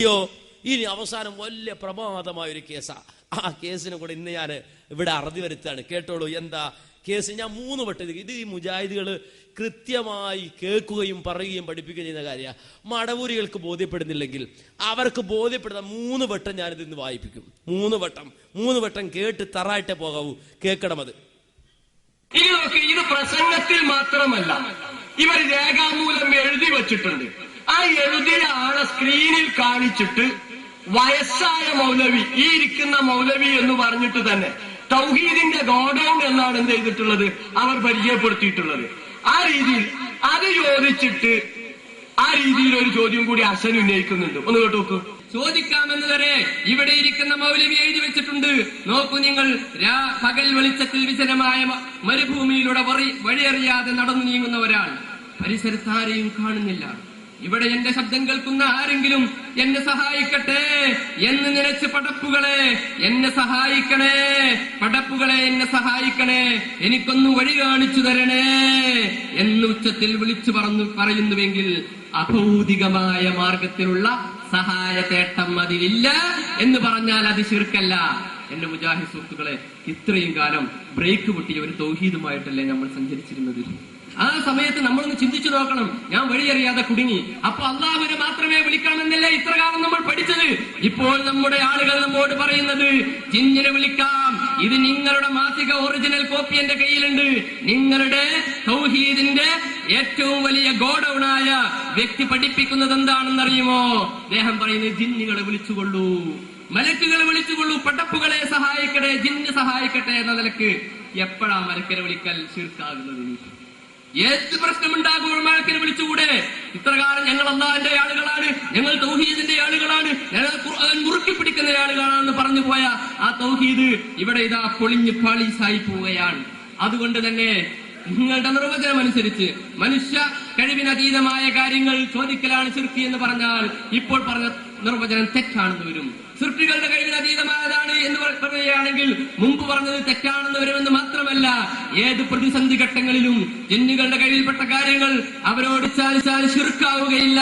അയ്യോ ഇനി അവസാനം വലിയ പ്രമാദമായ ഒരു കേസാ. ആ കേസിനെ കൂടെ ഇന്ന് ഞാൻ ഇവിടെ അറുതി വരുത്താണ് കേട്ടോളൂ എന്താ? കേസ് ഞാൻ മൂന്ന് വട്ടം ഇത് ഈ മുജാഹിദികൾ കൃത്യമായി കേൾക്കുകയും പറയുകയും പഠിപ്പിക്കുകയും ചെയ്യുന്ന കാര്യമാണ് മടവൂരികൾക്ക് ബോധ്യപ്പെടുന്നില്ലെങ്കിൽ അവർക്ക് ബോധ്യപ്പെടുന്ന മൂന്ന് വട്ടം ഞാനിത് ഇന്ന് വായിപ്പിക്കും. മൂന്ന് വട്ടം. മൂന്ന് വട്ടം കേട്ട് തറായിട്ടേ പോകാവൂ. കേൾക്കണം അത്. ഇത് പ്രസംഗത്തിൽ മാത്രമല്ല ഇവർ രേഖാമൂലം എഴുതി വച്ചിട്ടുണ്ട്. എഴുതിയ ആളെ സ്ക്രീനിൽ കാണിച്ചിട്ട് വയസ്സായ മൗലവി ഈ ഇരിക്കുന്ന മൗലവി എന്ന് പറഞ്ഞിട്ട് തന്നെ തൗഹീദിന്റെ ഗോഡൗൺ എന്നാണ് എന്ത് ചെയ്തിട്ടുള്ളത്? അവർ പരിചയപ്പെടുത്തിയിട്ടുള്ളത്. ആ രീതിയിൽ അത് ചോദിച്ചിട്ട് ആ രീതിയിൽ ഒരു ചോദ്യം കൂടി അസൻ ഉന്നയിക്കുന്നുണ്ട്. ഒന്ന് കേട്ടു നോക്കൂ. ചോദിക്കാമെന്ന് വരെ ഇവിടെ ഇരിക്കുന്ന മൗലവി എഴുതി വെച്ചിട്ടുണ്ട്. നോക്കൂ നിങ്ങൾ രാ പകൽ വെളിച്ചത്തിൽ വിജനമായ മരുഭൂമിയിലൂടെ വഴിയറിയാതെ നടന്നു നീങ്ങുന്ന ഒരാൾ. പരിസരത്താരെയും കാണുന്നില്ല. ഇവിടെ എന്റെ ശബ്ദം കേൾക്കുന്ന ആരെങ്കിലും എന്നെ സഹായിക്കട്ടെ എന്ന് നിലച്ച് പടപ്പുകളെ എന്നെ സഹായിക്കണേ. പടപ്പുകളെ എന്നെ സഹായിക്കണേ. എനിക്കൊന്ന് വഴി കാണിച്ചു തരണേ എന്ന് ഉച്ചത്തിൽ വിളിച്ചു പറഞ്ഞു പറയുന്നുവെങ്കിൽ അഭൗതികമായ മാർഗത്തിലുള്ള സഹായ തേട്ടം അതിലില്ല എന്ന് പറഞ്ഞാൽ അത് ശിർക്കല്ല. എന്റെ മുജാഹിദ് സുഹൃത്തുക്കളെ ഇത്രയും കാലം ബ്രേക്ക് പൊട്ടിയ ഒരു തൗഹീദുമായിട്ടല്ലേ നമ്മൾ സഞ്ചരിച്ചിരുന്നത്? ആ സമയത്ത് നമ്മളൊന്ന് ചിന്തിച്ചു നോക്കണം. ഞാൻ വഴിയറിയാതെ കുടുങ്ങി. അപ്പൊ അള്ളാഹുവിനെ മാത്രമേ വിളിക്കണമെന്നല്ലേ ഇത്ര കാലം നമ്മൾ പഠിച്ചത്? ഇപ്പോൾ നമ്മുടെ ആളുകൾ നമ്മോട് പറയുന്നത് ജിന്നിനെ വിളിക്കാം. ഇത് നിങ്ങളുടെ മാസിക ഒറിജിനൽ കോപ്പി എന്റെ കയ്യിലുണ്ട്. നിങ്ങളുടെ സൗഹീദിന്റെ ഏറ്റവും വലിയ ഗോഡൌണായ വ്യക്തി പഠിപ്പിക്കുന്നത് എന്താണെന്നറിയുമോ? അദ്ദേഹം പറയുന്നത് ജിന്നുകളെ വിളിച്ചുകൊള്ളൂ. മലക്കുകളെ വിളിച്ചുകൊള്ളൂ. പടപ്പുകളെ സഹായിക്കട്ടെ ജിന്ന് സഹായിക്കട്ടെ എന്ന നിലയ്ക്ക് എപ്പോഴാ മലക്കരെ വിളിക്കൽ ചീർക്കാകുന്നത് ഏത് പ്രശ്നമുണ്ടാകുമ്പോൾ ഉൾമാക്കിനെ വിളിച്ചുകൂടെ? ഇത്രകാലം ഞങ്ങൾ അള്ളാഹിന്റെ ആളുകളാണ് ഞങ്ങൾ തൗഹീദിന്റെ ആളുകളാണ് ഞങ്ങൾ മുറുക്കി പിടിക്കുന്ന ആളുകളാണെന്ന് പറഞ്ഞു പോയ ആ തൗഹീദ് ഇവിടെ ഇതാ പൊളിഞ്ഞ് പാളീസായി പോവുകയാണ്. അതുകൊണ്ട് തന്നെ നിങ്ങളുടെ നിർവചനം അനുസരിച്ച് മനുഷ്യ കഴിവിനതീതമായ കാര്യങ്ങൾ ചോദിക്കലാണ് ചുരുക്കി എന്ന് പറഞ്ഞാൽ ഇപ്പോൾ പറഞ്ഞ നിർവചനം തെറ്റാണെന്ന് വരും. സൃഷ്ടികളുടെ കഴിവിനതീതമായതാണ് എന്ന് പറ- പറയുകയാണെങ്കിൽ മുമ്പ് പറഞ്ഞത് തെറ്റാണെന്ന് വരുമെന്ന് മാത്രമല്ല ഏത് പ്രതിസന്ധി ഘട്ടങ്ങളിലും ജിന്നുകളുടെ കഴിവിൽപ്പെട്ട കാര്യങ്ങൾ അവരോട് ചാലിച്ചാൽ ശിർക്കാവുകയില്ല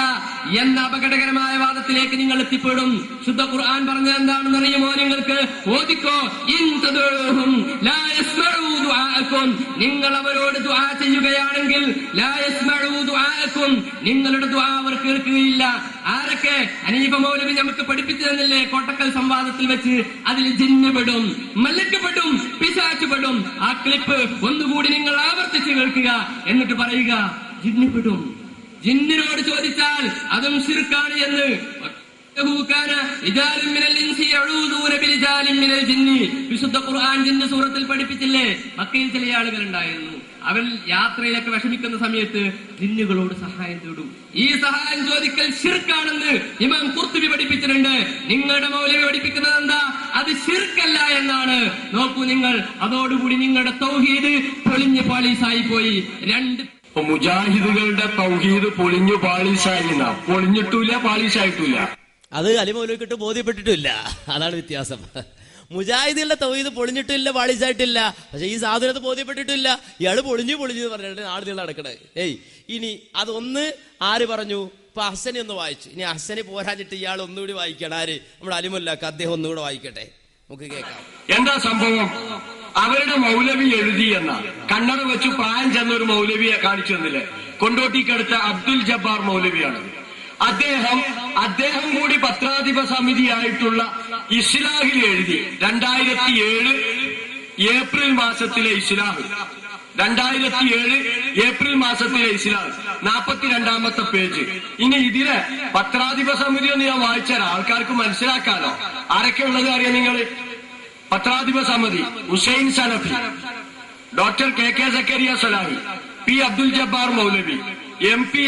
എന്ന അപകടകരമായ വാദത്തിലേക്ക് നിങ്ങൾ എത്തിപ്പെടും. ശുദ്ധ ഖുർആൻ പറഞ്ഞത് എന്താണെന്ന് അറിയുമോ നിങ്ങൾക്ക്? ഓദിക്കോ നിങ്ങൾ അവരോട് ദുആ ചെയ്യുകയാണെങ്കിൽ നിങ്ങളുടെ ദുആ അവർ കേൾക്കുകയില്ല. ആരൊക്കെ? അനീപ മൗലവി നമുക്ക് പഠിപ്പിച്ചു തന്നില്ലേ? കോട്ടക്കൽ സംവാദത്തിൽ വെച്ച് അതിൽ ജിന്നപ്പെടും മല്ലക്കപ്പെടും പിശാച്ചുപെടും ആ ക്ലിപ്പ് ഒന്നുകൂടി നിങ്ങൾ ആവർത്തിച്ച് കേൾക്കുക. എന്നിട്ട് പറയുക ജിന്നപ്പെടും. ജിന്നിനോട് ചോദിച്ചാൽ അതും ശിർക്കാണ് എന്ന്. വിശുദ്ധ ഖുർആൻ ജിന്ന് സൂറത്തിൽ പഠിപ്പിച്ചില്ലേ? മക്കയിൽ ചില ആളുകൾ ഉണ്ടായിരുന്നു അവർ യാത്രയിലൊക്കെ വിഷമിക്കുന്ന സമയത്ത് ജിന്നുകളോട് സഹായം തേടും. ഈ സഹായം ചോദിക്കൽ ശിർക്കാണെന്ന് ഇമാം കുർത്തുബി പഠിപ്പിച്ചിട്ടുണ്ട്. നിങ്ങളുടെ മൗലവി പഠിപ്പിക്കുന്നത് എന്താ? അത് ശിർക്കല്ല എന്നാണ്. നോക്കൂ നിങ്ങൾ അതോടുകൂടി നിങ്ങളുടെ തൗഹീദ് പൊളിഞ്ഞ് പാളീസായി പോയി. രണ്ട് മുജാഹിദുകളുടെ തൗഹീദ് പൊളിഞ്ഞു പാളീസായി പൊളിഞ്ഞിട്ടില്ല പാളീസായിട്ടില്ല അത് അലിമൗലവിക്കിട്ട് ബോധ്യപ്പെട്ടിട്ടില്ല. അതാണ് വ്യത്യാസം. മുജാഹിദുകളുടെ തൗഹീദ് പൊളിഞ്ഞിട്ടില്ല പാളിച്ചായിട്ടില്ല. പക്ഷെ ഈ സാധനത്ത് ബോധ്യപ്പെട്ടിട്ടില്ല. ഇയാൾ പൊളിഞ്ഞു പൊളിഞ്ഞു പറഞ്ഞിട്ട് നീളം നടക്കണേ ഏയ് ഇനി അതൊന്ന് ആര് പറഞ്ഞു? ഇപ്പൊ അഹ്സനെ ഒന്ന് വായിച്ചു. ഇനി അഹ്സനെ പോരാഞ്ഞിട്ട് ഇയാൾ ഒന്നുകൂടി വായിക്കണം. ആര്? നമ്മുടെ അലിമുല്ലാക്ക്. അദ്ദേഹം ഒന്നുകൂടെ വായിക്കട്ടെ. നമുക്ക് കേൾക്കാം. എന്താ സംഭവം? അവരുടെ മൗലവി എഴുതി എന്ന. കണ്ണട വെച്ച് പ്രായം ചെന്ന ഒരു മൗലവിയെ കാണിച്ചു തന്നില്ലേ? കൊണ്ടോട്ടിക്കടുത്ത അബ്ദുൽ ജബ്ബാർ മൗലവിയാണ്. അദ്ദേഹം അദ്ദേഹം കൂടി പത്രാധിപ സമിതിയായിട്ടുള്ള ഇസ്ലാഹിൽ എഴുതി. രണ്ടായിരത്തി ഏഴ് ഏപ്രിൽ മാസത്തിലെ ഇസ്ലാഹ്. രണ്ടായിരത്തി ഏഴ് ഏപ്രിൽ മാസത്തിലെ ഇസ്ലാം നാപ്പത്തിരണ്ടാമത്തെ പേജ്. ഇനി ഇതിലെ പത്രാധിപ സമിതി ഒന്ന് ഞാൻ വായിച്ചാൽ ആൾക്കാർക്ക് മനസ്സിലാക്കാലോ. ആരൊക്കെ ഉള്ളത് അറിയാം നിങ്ങൾ? പത്രാധിപ സമിതി Hussain Sanafi doctor K K Zakariya Salahi P Abdul Jabbar Maulavi M P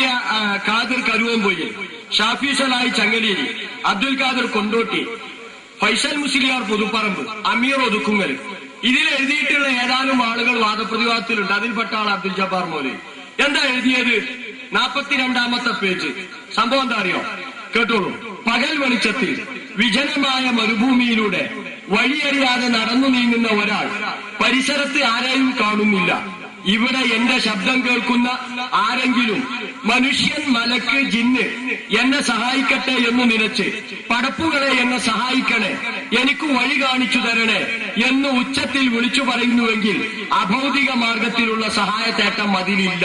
Khadir Karuvampoyil Shafi Salayi Changaleri Abdul Khadir Kondotty Faisal Musliyar Puthuparamba Ameer Othukkungal. ഇതിൽ എഴുതിയിട്ടുള്ള ഏതാനും ആളുകൾ വാദപ്രതിവാദത്തിലുണ്ട്. അതിൽപ്പെട്ട ആൾ അബ്ദുൽ ജബ്ബാർ മോലി എന്താ എഴുതിയത്? നാപ്പത്തിരണ്ടാമത്തെ പേജ്. സംഭവം എന്താ അറിയോ? കേട്ടോളൂ. പകൽ വെളിച്ചത്തിൽ വിജനമായ മരുഭൂമിയിലൂടെ വഴിയറിയാതെ നടന്നു നീങ്ങുന്ന ഒരാൾ പരിസരത്ത് ആരെയും കാണുന്നില്ല. ഇവിടെ എന്റെ ശബ്ദം കേൾക്കുന്ന ആരെങ്കിലും മനുഷ്യൻ മലക്ക് ജിന്ന് എന്നെ സഹായിക്കട്ടെ എന്ന് നിലച്ച് പടപ്പുകളെ എന്നെ സഹായിക്കണേ എനിക്ക് വഴി കാണിച്ചു തരണേ എന്ന് ഉച്ചത്തിൽ വിളിച്ചു പറയുന്നുവെങ്കിൽ അഭൗതിക മാർഗത്തിലുള്ള സഹായത്തേട്ടം അതിലില്ല.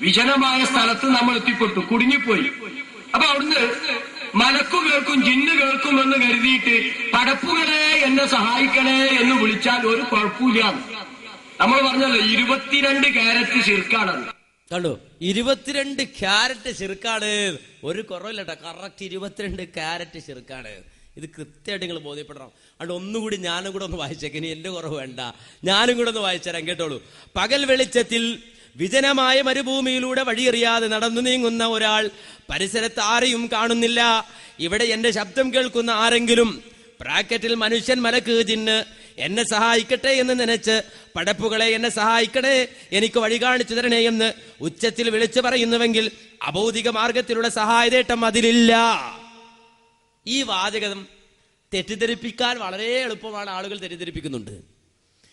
വിജനമായ സ്ഥലത്ത് നമ്മൾ എത്തിപ്പെട്ടു കുടുങ്ങിപ്പോയി. അപ്പൊ അവിടുന്ന് മലക്കു കേൾക്കും ജിന്ന് കേൾക്കും എന്ന് കരുതിയിട്ട് പടപ്പുകളെ എന്നെ സഹായിക്കണേ എന്ന് വിളിച്ചാൽ ഒരു കുഴപ്പമില്ല. നമ്മൾ പറഞ്ഞല്ലോ ഇരുപത്തിരണ്ട് ക്യാരറ്റ് ശിർക്കാണത് കണ്ടു? ഇരുപത്തിരണ്ട് ക്യാരറ്റ് ചെറുക്കാണ് ഒരു കുറവില്ല കേട്ടോ കറക്റ്റ് ഇരുപത്തിരണ്ട് ക്യാരറ്റ് ചെറുക്കാണ് ഇത് കൃത്യമായിട്ട് നിങ്ങൾ ബോധ്യപ്പെടണം. അതുകൊണ്ട് ഒന്നുകൂടി ഞാനും കൂടെ ഒന്ന് വായിച്ചേക്ക്. ഇനി എന്റെ കുറവ് വേണ്ട. ഞാനും കൂടെ ഒന്ന് വായിച്ചുതരാം കേട്ടോളൂ. പകൽ വെളിച്ചത്തിൽ വിജനമായ മരുഭൂമിയിലൂടെ വഴിയെറിയാതെ നടന്നു നീങ്ങുന്ന ഒരാൾ പരിസരത്ത് ആരെയും കാണുന്നില്ല. ഇവിടെ എന്റെ ശബ്ദം കേൾക്കുന്ന ആരെങ്കിലും ബ്രാക്കറ്റിൽ മനുഷ്യൻ മലക്ക് എന്നെ സഹായിക്കട്ടെ എന്ന് നനച്ച് പടപ്പുകളെ എന്നെ സഹായിക്കണേ. എനിക്ക് വഴി കാണിച്ചു തരണേ എന്ന് ഉച്ചത്തിൽ വിളിച്ചു പറയുന്നുവെങ്കിൽ അഭൗതിക മാർഗത്തിലുള്ള സഹായതേട്ടം അതിലില്ല. ഈ വാചകം തെറ്റിദ്ധരിപ്പിക്കാൻ വളരെ എളുപ്പമാണ് ആളുകൾ തെറ്റിദ്ധരിപ്പിക്കുന്നുണ്ട്.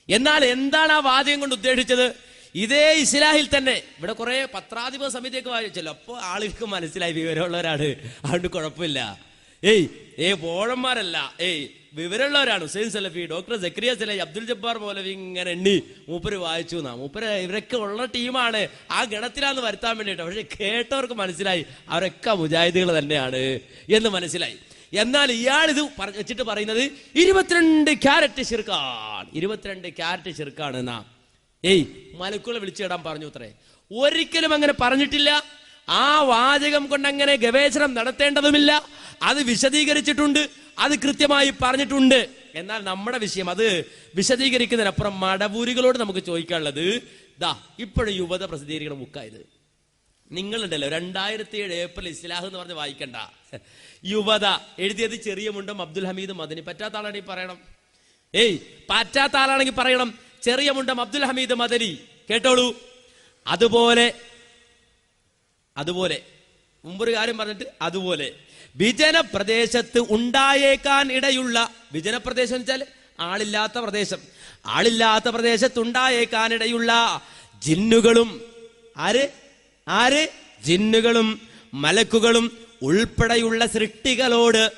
എന്നാൽ എന്താണ് ആ വാചകം കൊണ്ട് ഉദ്ദേശിച്ചത്? ഇതേ ഇസ്ലാഹിൽ തന്നെ. ഇവിടെ കുറെ പത്രാധിപ സമിതിയൊക്കെ വായിച്ചല്ലോ അപ്പോൾ ആളുകൾക്ക് മനസ്സിലായി വിവരമുള്ളവരാണ്. അതുകൊണ്ട് കുഴപ്പമില്ല. ഏയ് ഏ ബോഴന്മാരല്ല ഏയ് വിവരമുള്ളവരാണ്. ഹുസൈൻ സലഫി ഡോക്ടർ സക്രിയ സലഹി അബ്ദുൽ ജബ്ബാർ മൗലവി ഇങ്ങനെ എണ്ണി മൂപ്പര് വായിച്ചു എന്നാ മൂപ്പര് ഇവരൊക്കെ ഉള്ള ടീമാണ്. ആ ഗണത്തിലാന്ന് വരുത്താൻ വേണ്ടിയിട്ട്. പക്ഷെ കേട്ടവർക്ക് മനസ്സിലായി അവരൊക്കെ മുജാഹിദുകൾ തന്നെയാണ് എന്ന് മനസ്സിലായി. എന്നാൽ ഇയാൾ ഇത് വെച്ചിട്ട് പറയുന്നത് ഇരുപത്തിരണ്ട് ക്യാരറ്റ് ചെറുക്കാണ്. ഇരുപത്തിരണ്ട് ക്യാരറ്റ് ചെറുക്കാണ് എന്നാ ഏയ് മലക്കുകളെ വിളിച്ചിടാൻ പറഞ്ഞു അത്രേ. ഒരിക്കലും അങ്ങനെ പറഞ്ഞിട്ടില്ല. ആ വാചകം കൊണ്ട് അങ്ങനെ ഗവേഷണം നടത്തേണ്ടതുമില്ല. അത് വിശദീകരിച്ചിട്ടുണ്ട്. അത് കൃത്യമായി പറഞ്ഞിട്ടുണ്ട്. എന്നാൽ നമ്മുടെ വിഷയം അത് വിശദീകരിക്കുന്നതിനപ്പുറം മടവൂരികളോട് നമുക്ക് ചോദിക്കാനുള്ളത് ദാ ഇപ്പോഴും യുവത പ്രസിദ്ധീകരിക്കുന്ന ബുക്കായത് നിങ്ങളുണ്ടല്ലോ രണ്ടായിരത്തി ഏഴ് ഏപ്രിൽ ഇസ്ലാഹ് എന്ന് പറഞ്ഞ് വായിക്കണ്ട. യുവത എഴുതിയത് ചെറിയ മുണ്ടും അബ്ദുൽ ഹമീദും മദനി. പറ്റാത്ത ആളാണെങ്കിൽ പറയണം. ഏയ് പറ്റാത്ത ആളാണെങ്കിൽ പറയണം. ചെറിയ മുണ്ടം അബ്ദുൽ ഹമീദ് മദനി. കേട്ടോളൂ. അതുപോലെ അതുപോലെ. മുമ്പൊരു കാര്യം പറഞ്ഞിട്ട് അതുപോലെ. വിജന പ്രദേശത്ത് ഉണ്ടായേക്കാൻ ഇടയുള്ള വിജനപ്രദേശം എന്ന് വെച്ചാൽ ആളില്ലാത്ത പ്രദേശം. ആളില്ലാത്ത പ്രദേശത്ത് ഉണ്ടായേക്കാൻ ഇടയുള്ള ജിന്നുകളും ആര്? ആര്? ജിന്നുകളും മലക്കുകളും ഉൾപ്പെടെയുള്ള സൃഷ്ടികളോട്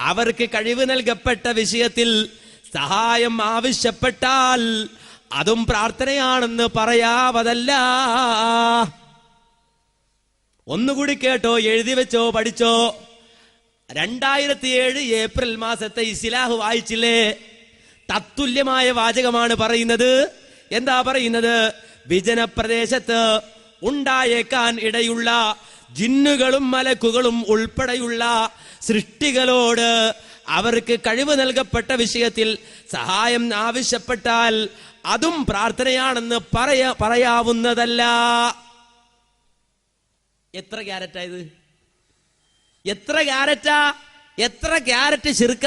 അവർക്ക് കഴിവ് നൽകപ്പെട്ട വിഷയത്തിൽ സഹായം ആവശ്യപ്പെട്ടാൽ അതും പ്രാർത്ഥനയാണെന്ന് പറയാവതല്ല. ഒന്നുകൂടി കേട്ടോ എഴുതി വെച്ചോ പഠിച്ചോ. രണ്ടായിരത്തി ഏഴ് ഏപ്രിൽ മാസത്തെ ഇസ്ലാഹ് വായിച്ചില്ലേ? തത്തുല്യമായ വാചകമാണ് പറയുന്നത്. എന്താ പറയുന്നത്? വിജനപ്രദേശത്ത് ഉണ്ടായേക്കാൻ ഇടയുള്ള ജിന്നുകളും മലക്കുകളും ഉൾപ്പെടെയുള്ള സൃഷ്ടികളോട് അവർക്ക് കഴിവ് നൽകപ്പെട്ട വിഷയത്തിൽ സഹായം ആവശ്യപ്പെട്ടാൽ അതും പ്രാർത്ഥനയാണെന്ന് പറയാ പറയാവുന്നതല്ല. എത്ര ക്യാരറ്റാ ഇത്? എത്ര ക്യാരറ്റാ? എത്ര ക്യാരറ്റ് ചെറുക്ക?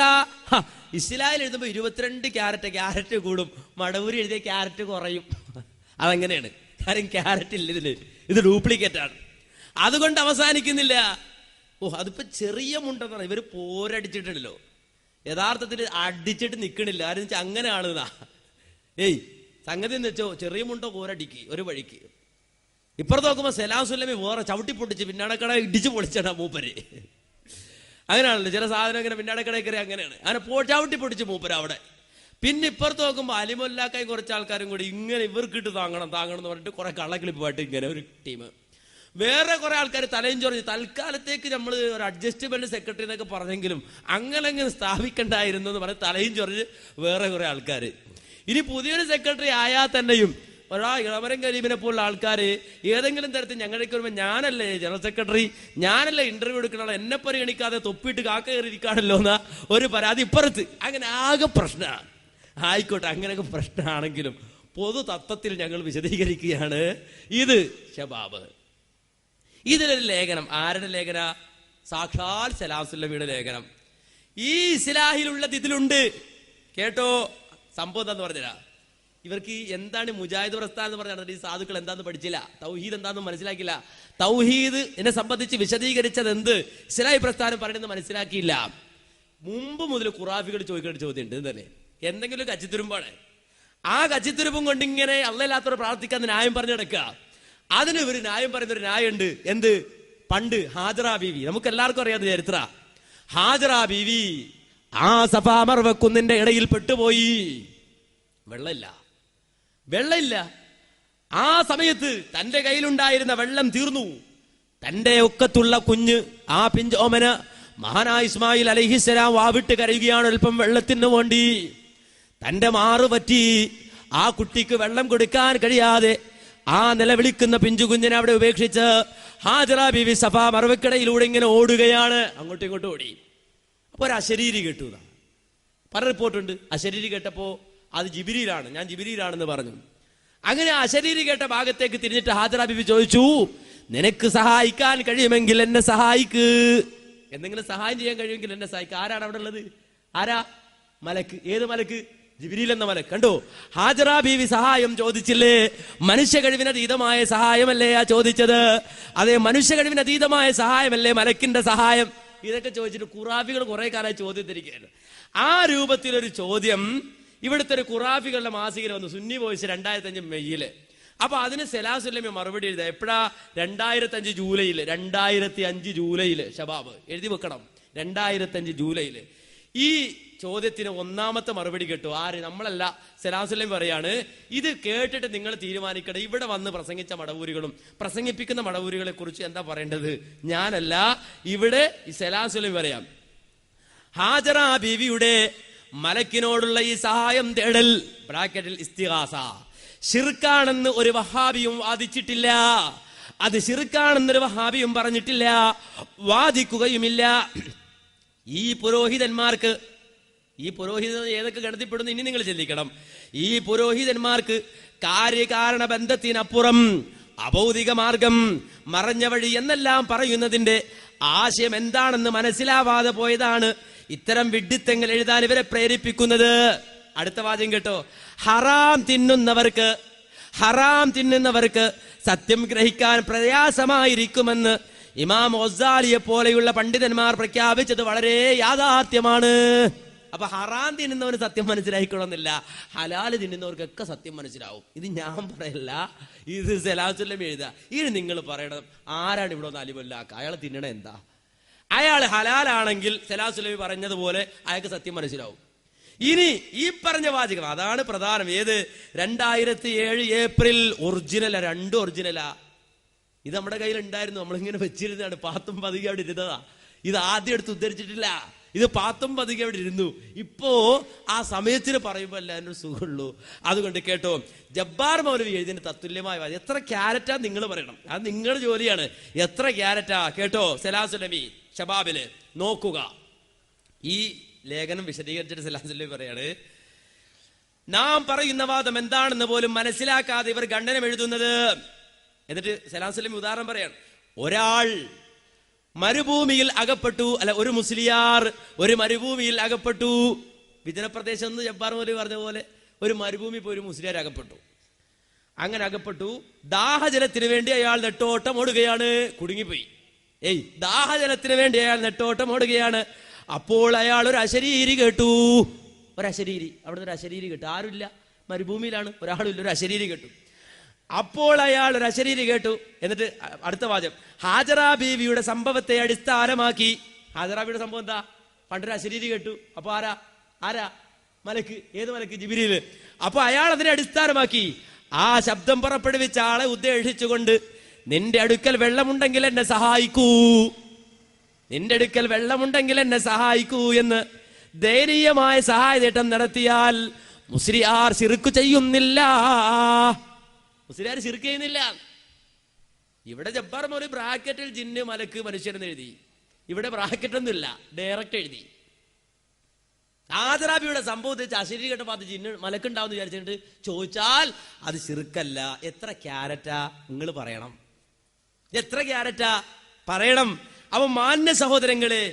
ഇസ്ലാമിൽ എഴുതുമ്പോൾ ഇരുപത്തിരണ്ട് ക്യാരറ്റ് ക്യാരറ്റ് കൂടും. മടവൂരി എഴുതിയ ക്യാരറ്റ് കുറയും. അതങ്ങനെയാണ്. കാര്യം ക്യാരറ്റ് ഇല്ല ഇതിൽ. ഇത് ഡ്യൂപ്ലിക്കേറ്റ് ആണ് അതുകൊണ്ട് അവസാനിക്കുന്നില്ല. ഓ അതിപ്പോ ചെറിയ മുണ്ടെന്നാണ്. ഇവർ പോരടിച്ചിട്ടുണ്ടല്ലോ യഥാർത്ഥത്തിൽ അടിച്ചിട്ട് നിൽക്കണില്ല ആരും വെച്ചാൽ അങ്ങനെ ആളുതാ ഏയ് സംഗതി എന്ന് വെച്ചോ ചെറിയ മുണ്ടോ പോരടിക്ക് ഒരു വഴിക്ക്. ഇപ്പുറത്ത് നോക്കുമ്പോൾ സലാം സുല്ലമി വേറെ ചവിട്ടി പൊട്ടിച്ച് പിന്നാടക്കട ഇടിച്ച് പൊളിച്ചാണ് മൂപ്പര്. അങ്ങനെയാണല്ലോ ചില സാധനം ഇങ്ങനെ പിന്നാടക്കടയിൽ കയറി അങ്ങനെയാണ്. അങ്ങനെ പോ ചവിട്ടി പൊട്ടിച്ച് മൂപ്പര് അവിടെ. പിന്നെ ഇപ്പുറത്ത് നോക്കുമ്പോൾ അലിമൊല്ലാക്കായി കുറച്ച് ആൾക്കാരും കൂടി ഇങ്ങനെ ഇവർക്കിട്ട് താങ്ങണം താങ്ങണം എന്ന് പറഞ്ഞിട്ട് കുറെ കള്ളക്കിളിപ്പായിട്ട് ഇങ്ങനെ ഒരു ടീം. വേറെ കുറെ ആൾക്കാർ തലയും ചൊറിഞ്ഞ് തൽക്കാലത്തേക്ക് നമ്മൾ ഒരു അഡ്ജസ്റ്റ്മെന്റ് സെക്രട്ടറി എന്നൊക്കെ പറഞ്ഞെങ്കിലും അങ്ങനെ അങ്ങനെ സ്ഥാപിക്കണ്ടായിരുന്നു എന്ന് പറഞ്ഞ് തലയും ചൊറിഞ്ഞ് വേറെ കുറെ ആൾക്കാർ ഇനി പുതിയൊരു സെക്രട്ടറി ആയാൽ തന്നെയും ഒരാ ഇളവരം കരീമിനെ പോലുള്ള ആൾക്കാർ ഏതെങ്കിലും തരത്തിൽ ഞങ്ങളുടെ വരുമ്പോൾ ഞാനല്ലേ ജനറൽ സെക്രട്ടറി ഞാനല്ലേ ഇന്റർവ്യൂ എടുക്കണ എന്നെ പരിഗണിക്കാതെ തൊപ്പിയിട്ട് കാക്ക കയറിയിരിക്കാണല്ലോ എന്ന ഒരു പരാതി ഇപ്പുറത്ത്. അങ്ങനെ ആകെ പ്രശ്നമാണ് ആയിക്കോട്ടെ അങ്ങനെയൊക്കെ പ്രശ്നമാണെങ്കിലും പൊതു തത്വത്തിൽ ഞങ്ങൾ വിശദീകരിക്കുകയാണ്. ഇത് ഷബാബ് ഇതിലൊരു ലേഖനം. ആരുടെ ലേഖന? സാക്ഷാൽ സലാസുല്ലമിയുടെ ലേഖനം. ഈ ഇസ്ലാഹിലുള്ളത് ഇതിലുണ്ട്. കേട്ടോ? സംഭവം എന്താന്ന് പറഞ്ഞുതരാ. ഇവർക്ക് എന്താണ് മുജാഹിദ് പ്രസ്ഥാനം എന്ന് പറഞ്ഞാൽ ഈ സാധുക്കൾ എന്താന്ന് പഠിച്ചില്ല. തൗഹീദ് എന്താണെന്ന് മനസ്സിലാക്കില്ല. തൗഹീദ് എന്നെ സംബന്ധിച്ച് വിശദീകരിച്ചത് എന്ത് ഇസ്ലാഹി പ്രസ്ഥാനം പറയണമെന്ന് മനസ്സിലാക്കിയില്ല. മുമ്പ് മുതൽ ഖുറാഫികൾ ചോദിക്കേണ്ട ചോദ്യം ഉണ്ട് തന്നെ. എന്തെങ്കിലും കച്ചിത്തുരുമ്പാണ്. ആ കച്ചിത്തുരുപ്പും കൊണ്ട് ഇങ്ങനെ അല്ലല്ലാത്തവർ പ്രാർത്ഥിക്കാൻ ന്യായം പറഞ്ഞു കിടക്കുക അതിന് ഒരു ന്യായം പറയുന്ന ഒരു ന്യായം ഉണ്ട് എന്ത്? പണ്ട് ഹാജറ ബീവി. നമുക്ക് എല്ലാവർക്കും അറിയാവുന്ന ചരിത്ര. ഹാജറ ബീവി ആ സഫാ മർവ ഇടയിൽ പെട്ടുപോയി. വെള്ളമില്ല. വെള്ളമില്ല. ആ സമയത്ത് തന്റെ കയ്യിലുണ്ടായിരുന്ന വെള്ളം തീർന്നു. തന്റെ ഒക്കത്തുള്ള കുഞ്ഞ് ആ പിഞ്ചോമന മഹാനായ ഇസ്മായിൽ അലഹിസലാം വാവിട്ട് കരയുകയാണ് അല്പം വെള്ളത്തിന് വേണ്ടി. തന്റെ മാറ് പറ്റി ആ കുട്ടിക്ക് വെള്ളം കൊടുക്കാൻ കഴിയാതെ ആ നിലവിളിക്കുന്ന പിഞ്ചു കുഞ്ഞിനെ അവിടെ ഉപേക്ഷിച്ച് ഹാജറ ബിവി സഫ മറവക്കിടയിലൂടെ ഇങ്ങനെ ഓടുകയാണ്. അങ്ങോട്ടും ഇങ്ങോട്ടും ഓടി. അപ്പൊ ഒരു അശരീരി കേട്ടു. പല റിപ്പോർട്ടുണ്ട്. അശരീരി കേട്ടപ്പോ അത് ജിബിരിയിലാണ്. ഞാൻ ജിബിരിയിലാണെന്ന് പറഞ്ഞു. അങ്ങനെ അശരീരി കേട്ട ഭാഗത്തേക്ക് തിരിഞ്ഞിട്ട് ഹാജറ ചോദിച്ചു നിനക്ക് സഹായിക്കാൻ കഴിയുമെങ്കിൽ എന്നെ സഹായിക്ക്. എന്തെങ്കിലും സഹായം ചെയ്യാൻ കഴിയുമെങ്കിൽ എന്നെ സഹായിക്കുക ആരാണ് അവിടെ ഉള്ളത്? ആരാ? മലക്ക് ഏത് മലക്ക് ജിബിരിയിൽ എന്ന മലക്ക് കണ്ടോ? ഹാജറ ബീവി സഹായം ചോദിച്ചില്ലേ? മനുഷ്യ കഴിവിന് അതീതമായ സഹായമല്ലേ ആ ചോദിച്ചത്? അതെ മനുഷ്യ കഴിവിന് അതീതമായ സഹായമല്ലേ മലക്കിന്റെ സഹായം? ഇതൊക്കെ ചോദിച്ചിട്ട് കുറാബികൾ കുറെ കാലമായി ചോദ്യം തിരിക്കുകയാണ് ആ രൂപത്തിലൊരു ചോദ്യം ഇവിടുത്തെ ഒരു ഖുറാഫികളുടെ മാസികയിൽ വന്നു. സുന്നി വോയിസ് രണ്ടായിരത്തി അഞ്ച് മെയ്യിൽ. അപ്പൊ അതിന് സെലാസുല്ലമി മറുപടി എഴുതുക എപ്പോഴാ? രണ്ടായിരത്തി അഞ്ച് ജൂലൈയിൽ. രണ്ടായിരത്തി അഞ്ച് ജൂലൈയിൽ ഷബാബ് എഴുതി വെക്കണം. രണ്ടായിരത്തി അഞ്ച് ജൂലൈയിൽ. ഈ ചോദ്യത്തിന് ഒന്നാമത്തെ മറുപടി കേട്ടു. ആര്? നമ്മളല്ല. സലാസുല്ലം പറയാണ് ഇത് കേട്ടിട്ട് നിങ്ങൾ തീരുമാനിക്കണം ഇവിടെ വന്ന് പ്രസംഗിച്ച മടവൂരികളും പ്രസംഗിപ്പിക്കുന്ന മടവൂരികളെ കുറിച്ച് എന്താ പറയേണ്ടത്? ഞാനല്ല. ഇവിടെ ഈ സലാസുല്ലം പറയാം. ഹാജറ ബീവിയുടെ മലക്കിനോടുള്ള ഈ സഹായം തേടൽ. ബ്രാക്കറ്റിൽ ഇസ്തിഹാസ ഷിർക്കാണെന്ന് ഒരു വഹാബിയും വാദിച്ചിട്ടില്ല. അത് ഷിർക്കാണെന്നൊരു വഹാബിയും പറഞ്ഞിട്ടില്ല. വാദിക്കുകയുമില്ല. ഈ പുരോഹിതന്മാർക്ക് ഈ പുരോഹിതൻ ഏതൊക്കെ ഗണത്തിൽപ്പെടുന്നു ഇനി നിങ്ങൾ ചിന്തിക്കണം. ഈ പുരോഹിതന്മാർക്ക് കാര്യകാരണ ബന്ധത്തിനപ്പുറം അഭൗതിക മാർഗം മറഞ്ഞ വഴി എന്നെല്ലാം പറയുന്നതിന്റെ ആശയം എന്താണെന്ന് മനസ്സിലാവാതെ പോയതാണ് ഇത്തരം വിഡ്ഢിത്തങ്ങൾ എഴുതാൻ ഇവരെ പ്രേരിപ്പിക്കുന്നത്. അടുത്ത വാദ്യം കേട്ടോ. ഹറാം തിന്നുന്നവർക്ക് ഹറാം തിന്നുന്നവർക്ക് സത്യം ഗ്രഹിക്കാൻ പ്രയാസമായിരിക്കുമെന്ന് ഇമാം ഒസാലിയെ പോലെയുള്ള പണ്ഡിതന്മാർ പ്രഖ്യാപിച്ചത് വളരെ യാഥാർത്ഥ്യമാണ്. അപ്പൊ ഹറാം തിന്നുന്നവന് സത്യം മനസ്സിലായിക്കൊള്ളുന്നില്ല ഹലാൽ തിന്നുന്നവർക്കൊക്കെ സത്യം മനസ്സിലാവും. ഇത് ഞാൻ പറയല്ല. ഇത് സലാസുല്ലം എഴുതുക. ഇത് നിങ്ങൾ പറയണം. ആരാണ് ഇവിടെ ഒന്ന് അലിമല്ലാക്ക? അയാൾ തിന്നണ എന്താ? അയാൾ ഹലാലാണെങ്കിൽ സലാസുലബി പറഞ്ഞതുപോലെ അയാൾക്ക് സത്യം മനസ്സിലാവും. ഇനി ഈ പറഞ്ഞ വാചകം അതാണ് പ്രധാനം. ഏത്? രണ്ടായിരത്തി ഏഴ് ഏപ്രിൽ ഒറിജിനലാ രണ്ടും ഒറിജിനലാ. ഇത് നമ്മുടെ കയ്യിൽ ഉണ്ടായിരുന്നു നമ്മളിങ്ങനെ വെച്ചിരുന്നതാണ്. പാത്തും പതുകി അവിടെ ഇരുന്നതാ. ഇത് ആദ്യം എടുത്ത് ഉദ്ധരിച്ചിട്ടില്ല. ഇത് പാത്തും പതുകി അവിടെ ഇരുന്നു. ഇപ്പോ ആ സമയത്തിന് പറയുമ്പോൾ എല്ലാവരും സുഖമുള്ളൂ. അതുകൊണ്ട് കേട്ടോ ജബ്ബാർ മൗലവി എഴുതിന് തത്തുല്യമായ. എത്ര ക്യാരറ്റാ നിങ്ങൾ പറയണം. അത് നിങ്ങളുടെ ജോലിയാണ്. എത്ര ക്യാരറ്റാ? കേട്ടോ സലാസുലമി ഷബാബിൽ നോക്കുക. ഈ ലേഖനം വിശദീകരിച്ചിട്ട് സലാസുലമി പറയാണ്. നാം പറയുന്ന വാദം എന്താണെന്ന് പോലും മനസ്സിലാക്കാതെ ഇവർ ഖണ്ഡനം എഴുതുന്നത്. എന്നിട്ട് സലാം സ്വലം ഉദാഹരണം പറയാണ്. ഒരാൾ മരുഭൂമിയിൽ അകപ്പെട്ടു. അല്ല ഒരു മുസ്ലിയാർ ഒരു മരുഭൂമിയിൽ അകപ്പെട്ടു. വിജനപ്രദേശം എന്ന് ജബ്ബാർ മോലി പറഞ്ഞ പോലെ ഒരു മരുഭൂമി പോയി ഒരു മുസ്ലിയാർ അകപ്പെട്ടു. അങ്ങനെ അകപ്പെട്ടു. ദാഹജലത്തിന് വേണ്ടി അയാൾ നെട്ടോട്ടം ഓടുകയാണ്. കുടുങ്ങിപ്പോയി. ഏയ് ദാഹജലത്തിന് വേണ്ടി അയാൾ നെട്ടോട്ടം ഓടുകയാണ്. അപ്പോൾ അയാൾ ഒരു അശരീരി കേട്ടു. ഒരു അശരീരി. അവിടുന്ന് ഒരു അശരീരി കേട്ടു. ആരുമില്ല. മരുഭൂമിയിലാണ്. ഒരാളില്ല ഒരു അശരീരി കേട്ടു. അപ്പോൾ അയാൾ ഒരു അശരീരി കേട്ടു. എന്നിട്ട് അടുത്ത വാചകം. ഹാജറ ബീവിയുടെ സംഭവത്തെ അടിസ്ഥാനമാക്കി. ഹാജറ ബീവിയുടെ സംഭവം എന്താ? പണ്ടൊരു അശരീരി കേട്ടു. അപ്പൊ ആരാ? ആരാ? മലക്ക്. ഏത് മലക്ക്? ജിബിരിയിൽ. അപ്പൊ അയാൾ അതിനെ അടിസ്ഥാനമാക്കി. ആ ശബ്ദം പുറപ്പെടുവിച്ച ആളെ ഉദ്ദേശിച്ചുകൊണ്ട് നിന്റെ അടുക്കൽ വെള്ളമുണ്ടെങ്കിൽ എന്നെ സഹായിക്കൂ. നിന്റെ അടുക്കൽ വെള്ളമുണ്ടെങ്കിൽ എന്നെ സഹായിക്കൂ എന്ന് ദയനീയമായ സഹായതേട്ടം നടത്തിയാൽ മുസ്ലിയാർ ശിർക്ക് ചെയ്യുന്നില്ല. മുസ്ലിയാർ ശിർക്ക് ചെയ്യുന്നില്ല. ഇവിടെ ജബ്ബാർ മോലി ബ്രാക്കറ്റിൽ ജിന്ന് മലക്ക് മനുഷ്യരെന്ന് എഴുതി. ഇവിടെ ബ്രാക്കറ്റ് ഒന്നുമില്ല ഡയറക്റ്റ് എഴുതി. ആദരാബിയുടെ സംഭവത്തിൽ അശരീരി കേട്ട പാത്ത് ജിന്ന് മലക്കുണ്ടാവും വിചാരിച്ചിട്ട് ചോദിച്ചാൽ അത് ചെറുക്കല്ല എത്ര ക്യാരറ്റാ നിങ്ങൾ പറയണം. എത്ര ക്യാരറ്റാ? പറയണം. അവ മാന്യ സഹോദരങ്ങളെ